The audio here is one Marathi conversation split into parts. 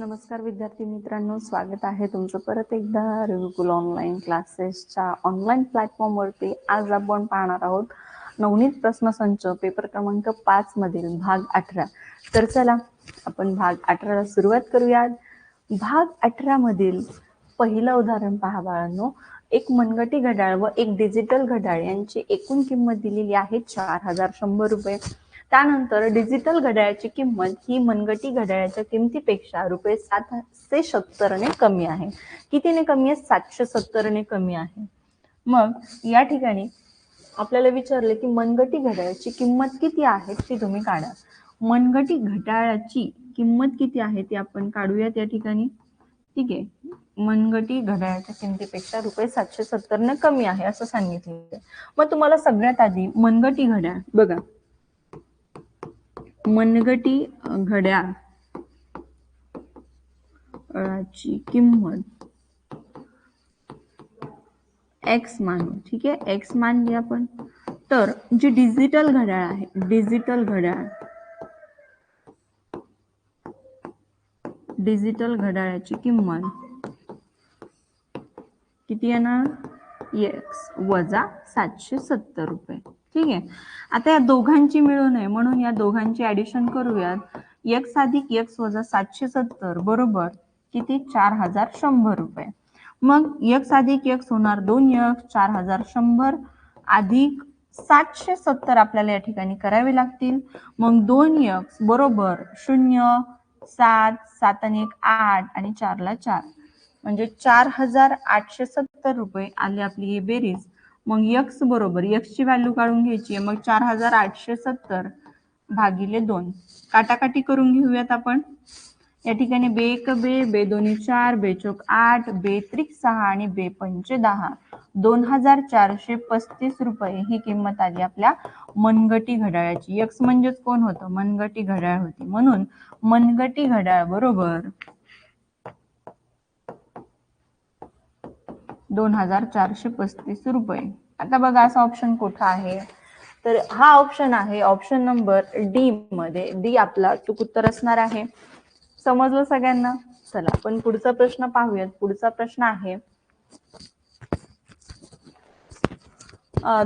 नमस्कार विद्यार्थी मित्रांनो स्वागत आहे तुमचं परत एकदा रघुकुल ऑनलाईन क्लासेसच्या ऑनलाईन प्लॅटफॉर्मवरती आज आपण पाहणार आहोत नवनीत प्रश्नसंच पेपर क्रमांक पाच मधील भाग अठरा. तर चला आपण भाग अठराला सुरुवात करूयात. भाग अठरा मधील पहिलं उदाहरण पहा बाळांनो. एक मनगटी घड्याळ व एक डिजिटल घड्याळ यांची एकूण किंमत दिलेली आहे चार हजार शंभर रुपये. त्यानंतर डिजिटल घड्याळाची किंमत ही मनगटी घड्याळाच्या किमतीपेक्षा रुपये सातशे सत्तरने कमी आहे. कितीने कमी आहे? सातशे सत्तरने कमी आहे. मग या ठिकाणी आपल्याला विचारले की मनगटी घड्याळाची किंमत किती आहे ती तुम्ही काढा. मनगटी घड्याळाची किंमत किती आहे ती आपण काढूयात या ठिकाणी. ठीक आहे. मनगटी घड्याळाच्या किमतीपेक्षा रुपये सातशे सत्तरने कमी आहे असं सांगितलं मग तुम्हाला सगळ्यात आधी मनगटी घड्याळ. बघा. मनगटी घड्याळाची किंमत एक्स मानू ठीक आहे? एक्स मानली आपण. तर जी डिजिटल घड्याळ आहे डिजिटल घड्याळ. डिजिटल घड्याळाची किंमत किती येणार? एक्स वजा सातशे सत्तर रुपये. ठीक आहे. आता या दोघांची मिळून आहे म्हणून या दोघांची ऍडिशन करूयात. एक्स अधिक एक्स वजा सातशे सत्तर बरोबर? किती? चार हजार शंभर रुपये. मग एक्स अधिक एक्स होणार दोन यक्स चार हजार शंभर अधिक सातशे सत्तर आपल्याला या ठिकाणी करावे लागतील. मग दोन यक्स बरोबर? शून्य सात सात आणि एक आठ आणि चारला चार. म्हणजे चार हजार आठशे सत्तर रुपये आले आपली ही बेरीज. मग यक्स बरोबर यक्सची व्हॅल्यू काढून घ्यायची आहे मग चार हजार आठशे सत्तर भागिले दोन. काटाकाटी करून घेऊयात आपण. या ठिकाणी बे एक बे बे दोन्ही चार बे चौक आठ बे त्रिक सहा आणि बे पंचे दहा. दोन हजार चारशे पस्तीस रुपये ही किंमत आली आपल्या मनगटी घड्याळाची. यक्स म्हणजेच कोण होतं? मनगटी घड्याळ होती. म्हणून मनगटी घड्याळ बरोबर दोन हजार चारशे पस्तीस रुपये. आता बघा असा ऑप्शन कुठं आहे? तर हा ऑप्शन आहे ऑप्शन नंबर डी मध्ये. डी आपला चूक उत्तर असणार आहे. समजलं सगळ्यांना? चला आपण पुढचा प्रश्न पाहूयात. पुढचा प्रश्न आहे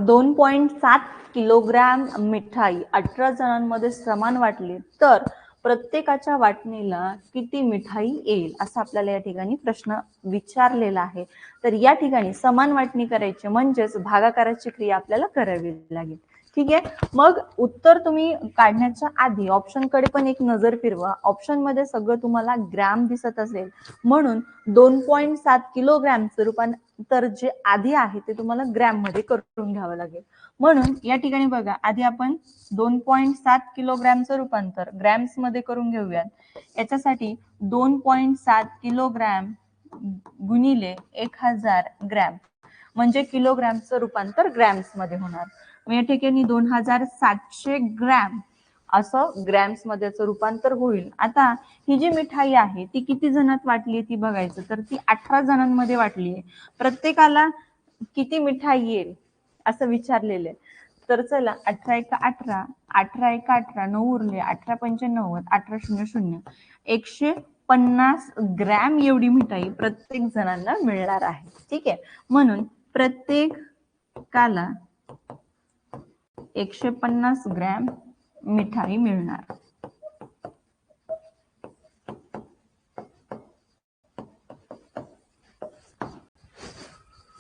दोन पॉइंट सात किलोग्रॅम मिठाई अठरा जणांमध्ये समान वाटली. तर प्रत्येकाच्या वाटणीला किती मिठाई येईल असा आपल्याला या ठिकाणी प्रश्न विचारलेला आहे. तर या ठिकाणी समान वाटणी करायची म्हणजेच भागाकाराची क्रिया आपल्याला करावी लागेल. ठीक आहे? मग उत्तर तुम्ही काढण्याच्या आधी ऑप्शनकडे पण एक नजर फिरवा. ऑप्शनमध्ये सगळं तुम्हाला ग्रॅम दिसत असेल. म्हणून दोन पॉईंट सात किलोग्रॅमचं रूपांतर जे आधी आहे ते तुम्हाला ग्रॅममध्ये करून घ्यावं लागेल. म्हणून या ठिकाणी बघा आधी आपण दोन पॉईंट सात किलोग्रॅमचं रूपांतर ग्रॅम्समध्ये करून घेऊयात. याच्यासाठी दोन पॉईंट सात किलोग्रॅम गुणिले एक हजार ग्रॅम म्हणजे किलोग्रॅमचं रूपांतर ग्रॅम्समध्ये होणार. म्हणजे या ठिकाणी दोन हजार सातशे ग्रॅम असं ग्रॅम्समध्ये रूपांतर होईल. आता ही जी मिठाई आहे ती किती जणात वाटली ती बघायचं. तर ती अठरा जणांमध्ये वाटली आहे. प्रत्येकाला किती मिठाई येईल असं विचारलेलं आहे. तर चला अठरा एक अठरा अठरा एक अठरा नऊ उरले अठरा पंच्याण्णवद अठरा शून्य शून्य. एकशे पन्नास ग्रॅम एवढी मिठाई प्रत्येक जणांना मिळणार आहे. ठीक आहे? म्हणून प्रत्येकाला एकशे पन्नास ग्रॅम मिठाई मिळणार.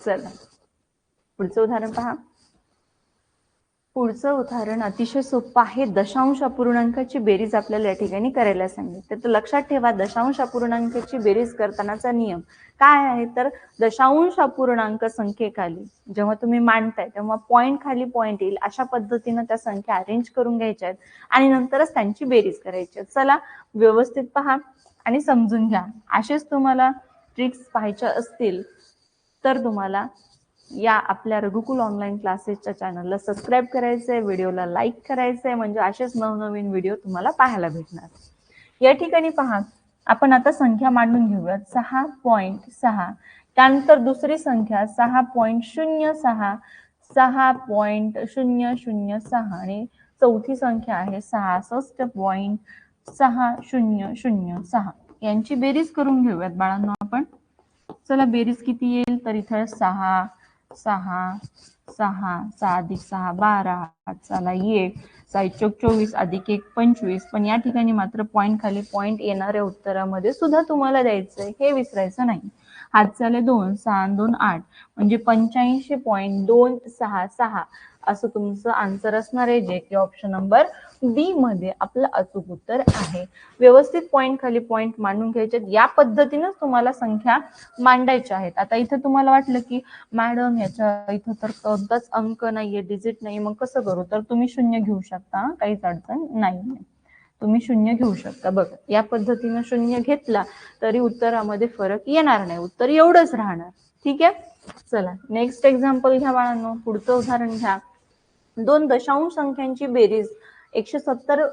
चला. पुढचं उदाहरण पहा. पुढचं उदाहरण अतिशय सोपं आहे. दशांश अपूर्णांकाची बेरीज आपल्याला या ठिकाणी करायला सांगितलं तर लक्षात ठेवा दशांश अपूर्णांकाची बेरीज करतानाचा नियम. काय आहे? तर दशांश अपूर्णांक संख्येखाली जेव्हा तुम्ही मांडताय तेव्हा पॉईंट खाली पॉईंट येईल. अशा पद्धतीनं त्या संख्या अरेंज करून घ्यायच्या आहेत आणि नंतरच त्यांची बेरीज करायची आहे चला व्यवस्थित पहा आणि समजून घ्या. असेच तुम्हाला ट्रिक्स पाहायच्या असतील तर तुम्हाला या आपल्या रघुकुल ऑनलाईन क्लासेसच्या चॅनलला सबस्क्राईब करायचंय व्हिडिओला लाईक करायचंय म्हणजे असेच नवनवीन व्हिडिओ तुम्हाला पाहायला भेटणार. या ठिकाणी पहा आपण आता संख्या मांडून घेऊयात. सहा पॉईंट सहा. त्यानंतर दुसरी संख्या सहा पॉईंट शून्य सहा. सहा पॉईंट शून्य शून्य सहा. आणि चौथी संख्या आहे सहासष्ट पॉईंट सहा शून्य शून्य सहा. यांची बेरीज करून घेऊयात बाळांनो आपण. चला बेरीज किती येईल? तर इथं सहा सहा सहा सहा अधिक सहा बारा चला एक. साई चौक चोवीस अधिक एक पंचवीस. पण या ठिकाणी मात्र पॉईंट खाली पॉईंट येणाऱ्या उत्तरामध्ये सुद्धा तुम्हाला द्यायचंय. हे विसरायचं नाही. हात चाले दोन सहा दोन आठ. म्हणजे पंच्याऐंशी पॉईंट दोन सहा सहा. असं तुमचं आन्सर असणार आहे जे की ऑप्शन नंबर बी मध्ये आपलं अचूक उत्तर आहे. व्यवस्थित पॉईंट खाली पॉईंट मांडून घ्यायचे. या पद्धतीनेच तुम्हाला संख्या मांडायच्या आहेत. आता इथं तुम्हाला वाटलं की मॅडम याच्या इथं तर कोणताच अंक नाहीये डिजिट नाही मग कसं करू? तर तुम्ही शून्य घेऊ शकता. काहीच अडचण नाही तुम्ही शून्य घेऊ शकता. बघ या पद्धतीनं शून्य घेतला तरी उत्तरामध्ये फरक येणार नाही. उत्तर एवढंच राहणार. ठीक आहे? चला नेक्स्ट एक्झाम्पल घ्या बाळांनो. पुढचं उदाहरण घ्या. दोन दशांश संख्यांची बेरीज एकशे सत्तर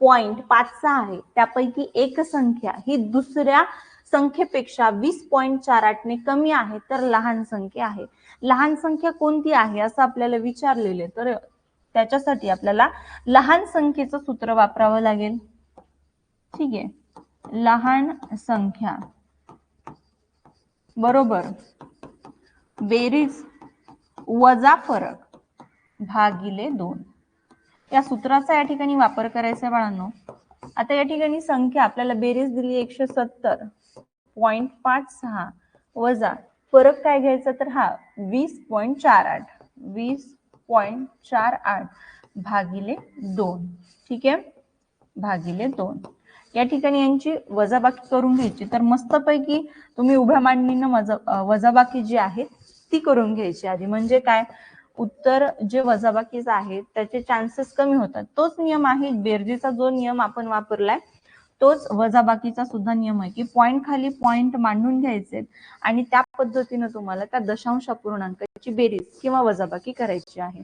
पॉइंट पाच सहा आहे. त्यापैकी एक संख्या ही दुसऱ्या संख्येपेक्षा वीस पॉईंट चार आठने कमी आहे तर लहान संख्या आहे. लहान संख्या कोणती आहे? असं आपल्याला विचारलेले तर त्याच्यासाठी आपल्याला लहान संख्येचं सूत्र वापरावं लागेल. ठीक आहे. लहान संख्या. बरोबर. बेरीज वजा फरक भागिले दोन. या सूत्राचा या ठिकाणी वापर करायचा आहे बाळांनो. आता या ठिकाणी संख्या आपल्याला बेरीज दिली एकशे सत्तर. पॉइंट पाच सहा. वजा. फरक काय घ्यायचा? तर हा वीस पॉईंट चार आठ. वीस पॉइंट चार आठ भागिले दोन. ठीक आहे? भागिले दोन. या ठिकाणी यांची वजाबाकी करून घ्यायची. तर मस्तपैकी तुम्ही उभ्या मांडणीनं वजा वजाबाकी जी आहे ती करून घ्यायची आधी. म्हणजे काय? उत्तर जे वजाबाकीचं आहे त्याचे चान्सेस कमी होतात. तोच नियम आहे बेरजेचा जो नियम आपण वापरलाय तोच वजाबाकीचा सुद्धा नियम आहे की पॉईंट खाली पॉईंट मांडून घ्यायचे आणि त्या पद्धतीनं तुम्हाला त्या दशांश अपूर्णांकाची बेरीज किंवा वजाबाकी करायची आहे.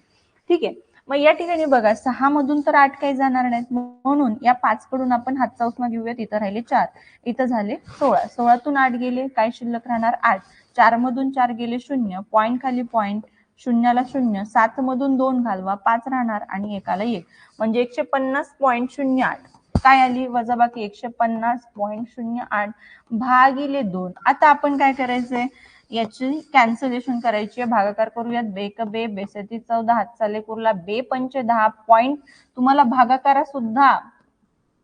ठीक आहे? मग या ठिकाणी बघा सहा मधून तर आठ काही जाणार नाहीत. म्हणून या पाच कडून आपण हातचा उष्मा घेऊयात. इथं राहिले चार. इथं झाले सोळा. सोळातून आठ गेले काय शिल्लक राहणार? आठ. चार मधून चार गेले शून्य. पॉईंट खाली पॉईंट शून्याला शून्य. सात मधून दोन घालवा पाच राहणार आणि एकाला एक. म्हणजे एकशे पन्नास पॉईंट शून्य आठ. काय आली? वजाबाकी एकशे पन्नास पॉईंट शून्य आठ भागिले दोन. आता आपण काय करायचंय? याची कॅन्सलेशन करायची आहे. भागाकार करूयात. बेक बे बेसती चौदा हात चाले कुरला बे पंच दहा पॉईंट तुम्हाला भागाकारा सुद्धा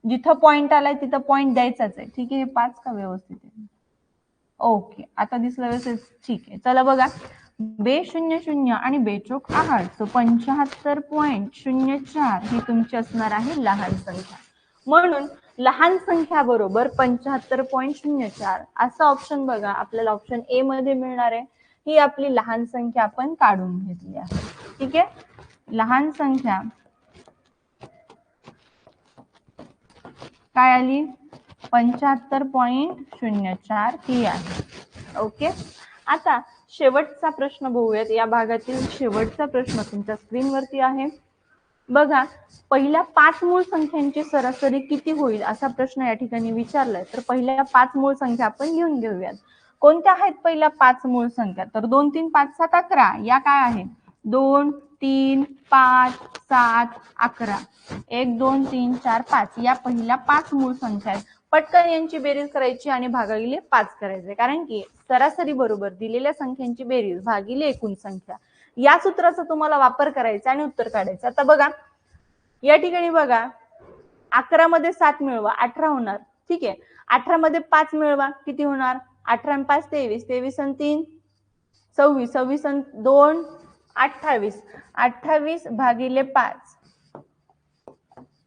जिथं पॉईंट आलाय तिथं पॉईंट द्यायचाच आहे. ठीक आहे? हे पाच का व्यवस्थित आहे? ओके. आता दिसलं व्यवस्थित? ठीक आहे. चला बघा. बे शून्य शून्य आणि बेचोक आहार. सो पंच्याहत्तर पॉईंट शून्य चार ही तुमची असणार आहे लहान संख्या. म्हणून लहान संख्या बरोबर पंच्याहत्तर पॉईंट शून्य चार असा ऑप्शन बघा. आपल्याला ऑप्शन ए मध्ये मिळणार आहे. ही आपली लहान संख्या आपण काढून घेतली आहे. ठीक आहे? लहान संख्या. काय आली? पंच्याहत्तर पॉईंट शून्य चार ही आहे. ओके आता शेवटचा प्रश्न बघूयात. या भागातील शेवटचा प्रश्न तुमच्या स्क्रीनवरती आहे. बघा पहिल्या पाच मूळ संख्यांची सरासरी किती होईल असा प्रश्न या ठिकाणी विचारलाय. तर पहिल्या पाच मूळ संख्या आपण लिहून घेऊयात. कोणत्या आहेत पहिल्या पाच मूळ संख्या? तर दोन तीन पाच सात अकरा. या काय आहेत? दोन तीन पाच सात अकरा. एक दोन तीन चार पाच. या पहिल्या पाच मूळ संख्या आहेत. पटकन यांची बेरीज करायची आणि भागागिले पाच करायचे. कारण की सरासरी बरोबर दिलेल्या संख्यांची बेरीज भागिले एकूण संख्या. या सूत्राचा तुम्हाला वापर करायचा आणि उत्तर काढायचं. आता बघा या ठिकाणी बघा अकरा मध्ये सात मिळवा अठरा होणार. ठीक आहे? अठरा मध्ये पाच मिळवा किती होणार? अठरा पाच तेवीस. तेवीस आणि तीन सव्वीस. सव्वीस आणि दोन अठ्ठावीस. अठ्ठावीस भागिले पाच.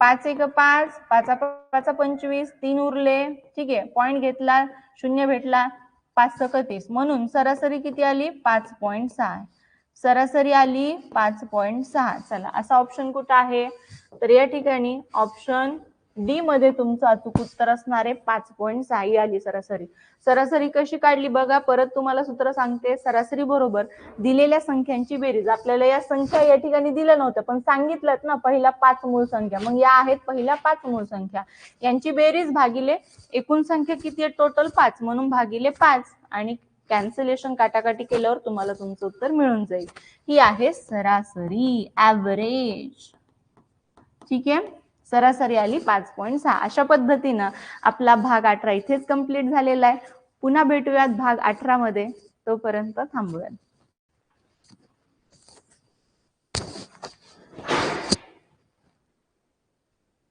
पाच एक पाच पाचा पाचा पंचवीस तीन उरले. ठीक आहे? पॉइंट घेतला शून्य भेटला पाच सकतीस म्हणून सरासरी किती आली? पाच पॉईंट सहा. सरासरी आली पाच पॉईंट सहा. चला असा ऑप्शन कुठं आहे? तर या ठिकाणी ऑप्शन डी मध्ये तुमचं अचूक उत्तर असणार आहे पाच पॉईंट सहा आली सरासरी. सरासरी कशी काढली बघा परत तुम्हाला सूत्र सांगते सरासरी बरोबर दिलेल्या संख्यांची बेरीज. आपल्याला या संख्या या ठिकाणी दिल्या नव्हत्या पण सांगितलं ना पहिल्या पाच मूळ संख्या. मग या आहेत पहिल्या पाच मूळ संख्या. यांची बेरीज भागिले एकूण संख्या किती आहे? टोटल पाच. म्हणून भागिले पाच. आणि कॅन्सलेशन काटाकाटी केल्यावर तुम्हाला तुमचं उत्तर मिळून जाईल. ही आहे सरासरी ऍव्हरेज ठीक आहे? सरासरी आली पाच पॉईंट सहा. अशा पद्धतीनं आपला भाग अठरा इथेच कंप्लीट झालेला आहे. पुन्हा भेटूयात भाग अठरा मध्ये तोपर्यंत थांबूयात.